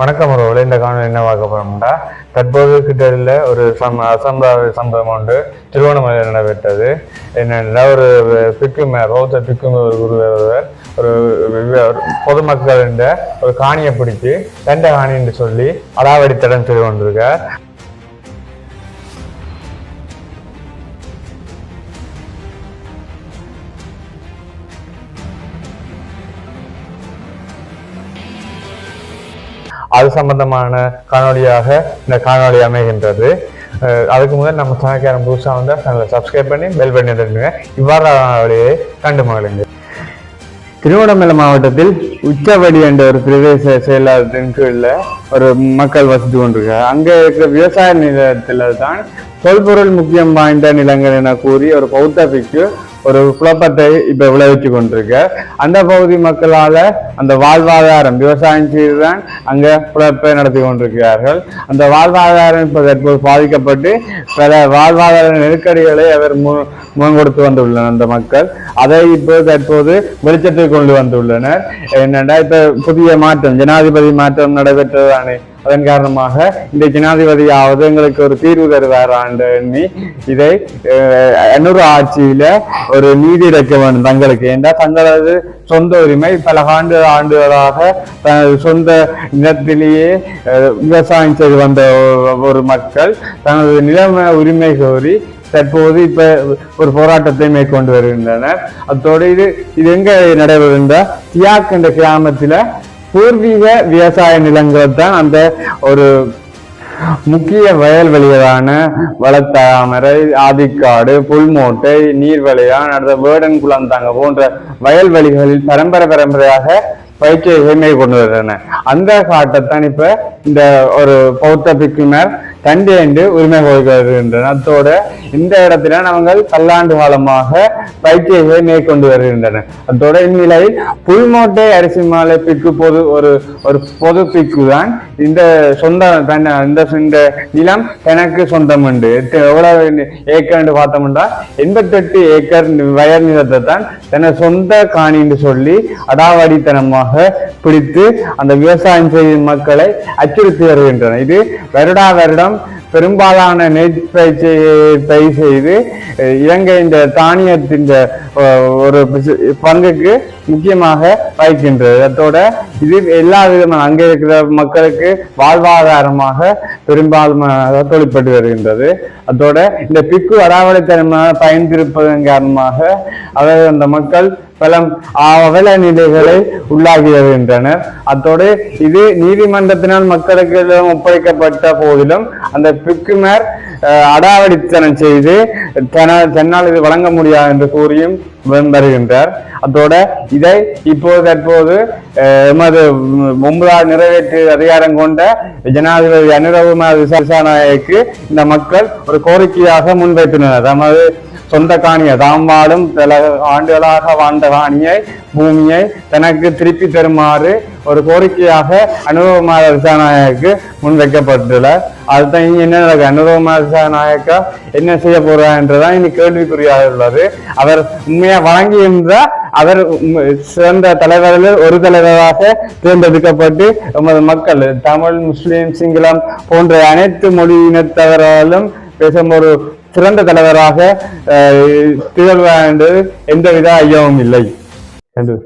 வணக்கம் உறவுகளே இந்த காணொலி என்ன பார்க்க போறோம்னா தற்போது கிட்டத்தில் ஒரு சம் அசம்பாவித சம்பவம் ஒன்று திருவண்ணாமலையில் நடைபெற்றது. என்னென்னா ஒரு பிக்குமே பௌத்த பிக்குமே ஒரு குரு ஒரு பொதுமக்கள் என்ற ஒரு காணியை பிடிச்சி தண்ட காணி என்று சொல்லி அடாவடித்தடம் செய்து கொண்டிருக்கார். அது சம்பந்தமான காணொளியாக இந்த காணொளி அமைகின்றது. அதுக்கு முதல் நம்ம சேனல்காரன் புதுசாக வந்து சேனலை சப்ஸ்கிரைப் பண்ணி பெல் பண்ணி தருங்க இவ்வாறான கண்டு மகிழுங்க திருவண்ணாமலை மாவட்டத்தில் உச்சவடி என்ற ஒரு பிரதேச செயலாளரின் கீழ ஒரு மக்கள் வசித்து கொண்டிருக்காங்க அங்கே இருக்கிற விவசாய நிலத்தில் தான் தொல்பொருள் முக்கியம் வாய்ந்த நிலங்கள் என கூறி ஒரு பௌத்த பிக்கு ஒரு குழப்பத்தை இப்ப விளைவிச்சு கொண்டிருக்க அந்த பகுதி மக்களால அந்த வாழ்வாதாரம் விவசாயம் செய்துதான் அங்க குழப்பை நடத்தி கொண்டிருக்கிறார்கள் அந்த வாழ்வாதாரம் இப்ப தற்போது பாதிக்கப்பட்டு பல வாழ்வாதார நெருக்கடிகளை அவர் மு- முகம் கொடுத்து வந்துள்ளனர் அந்த மக்கள். அதை இப்போ தற்போது வெளிச்சத்தை கொண்டு வந்துள்ளனர். என்னடா இப்ப புதிய மாற்றம் ஜனாதிபதி மாற்றம் நடைபெற்றதானே அதன் காரணமாக இந்த ஜனாதிபதியாவது எங்களுக்கு ஒரு தீர்வு தருவார் ஆண்டு எண்ணி இதை அஹ், ஆட்சியில ஒரு நீதி இறக்க வேண்டும் தங்களுக்கு. ஏண்டா தங்களது சொந்த உரிமை பல ஆண்டு ஆண்டுகளாக தனது சொந்த நிலத்திலேயே விவசாயம் செய்து வந்த ஒரு- மக்கள் தனது நிலைமை உரிமை கோரி தற்போது இப்ப ஒரு போராட்டத்தை மேற்கொண்டு வருகின்றனர். அத்தோடு இது இது எங்க நடைபெறுகின்ற தியாக் என்ற கிராமத்துல பூர்வீக விவசாய நிலங்கள் தான் அந்த ஒரு முக்கிய வயல்வெளிகளான வளத்தாமரை ஆதிக்காடு புல்மோட்டை நீர்வளையான் அடுத்த வேடன் குளந்தாங்க போன்ற வயல்வெளிகளில் பரம்பரை பரம்பரையாக பயிற்சியை மேற்கொண்டு வருகின்றன. அந்த காட்டைத்தான் இப்ப இந்த ஒரு பௌத்த பிக்குனர் கண்டேண்டு உரிமை கொடுக்க அத்தோடு அத்தோட இந்த இடத்துல நாங்கள் பல்லாண்டு காலமாக பயிற்சியை மேற்கொண்டு வருகின்றன அத்தோட இந்நிலையில் புல்மோட்டை அரிசி மாலை பிக்கு பொது ஒரு ஒரு பொது பிக்கு தான் இந்த சொந்த இந்த இந்த நிலம் எனக்கு சொந்தம் உண்டு எவ்வளவு எவ்வளவு ஏக்கர்னு பார்த்தோம்னா எண்பத்தெட்டு ஏக்கர் வயர் நிலத்தை தான் தனது சொந்த காணின்னு சொல்லி அடாவடித்தனமாக பிடித்து அந்த விவசாயம் செய்யும் மக்களை அச்சுறுத்தி வருகின்றன இது வருடா வருடம் பெரும்பாலான நெற்பயிற்சியை செய்து இலங்கை இந்த தானியத்தின் ஒரு பங்குக்கு முக்கியமாக வகிக்கின்றது. அதோட இது எல்லா விதமான அங்கே இருக்கிற மக்களுக்கு வாழ்வாதாரமாக பெரும்பாலுமாக தொழிற்பட்டு வருகின்றது. அதோட இந்த பிக்கு அடாவடித்தனமாக பயந்திருப்பதன் காரணமாக அவர் அந்த மக்கள் பல அவல நிலைகளை உள்ளாகி வருகின்றனர் அத்தோடு இது நீதிமன்றத்தினால் மக்களுக்கு ஒப்படைக்கப்பட்ட போதிலும் அந்த பிக்குமர் அடாவடித்தனம் செய்து தன்னால் இது வழங்க முடியாது என்று கூறியும் வருகின்றார் அதோட இதை இப்போது தற்போது எமது ஒன்பதாவது நிறைவேற்று அதிகாரம் கொண்ட ஜனாதிபதி அனுரகுமார் விசாரணைக்கு இந்த மக்கள் ஒரு கோரிக்கையாக முன்வைத்துள்ளனர். தமது சொந்த காணியை தாம் வாழும் பல ஆண்டுகளாக வாழ்ந்த காணியை பூமியை தனக்கு திருப்பி தருமாறு ஒரு கோரிக்கையாக அனுபவமாத விசாரணைக்கு முன்வைக்கப்பட்டுள்ள. அதுதான் இனி என்ன நடக்குது? அனுபவமாக விசாரநாயக்கா என்ன செய்ய போறான்றதான் இனி கேள்விக்குறியாக உள்ளது. அவர் உண்மையா வழங்கியிருந்தா அவர் உண்மை- சிறந்த தலைவர்கள் ஒரு தலைவராக தேர்ந்தெடுக்கப்பட்டு நமது மக்கள் தமிழ் முஸ்லிம் சிங்களம் போன்ற அனைத்து மொழி இனத்தவராலும் பேசும் ஒரு சிறந்த தலைவராக அஹ், திகழ்வார் என்று எந்தவித ஐயமும் இல்லை. என்று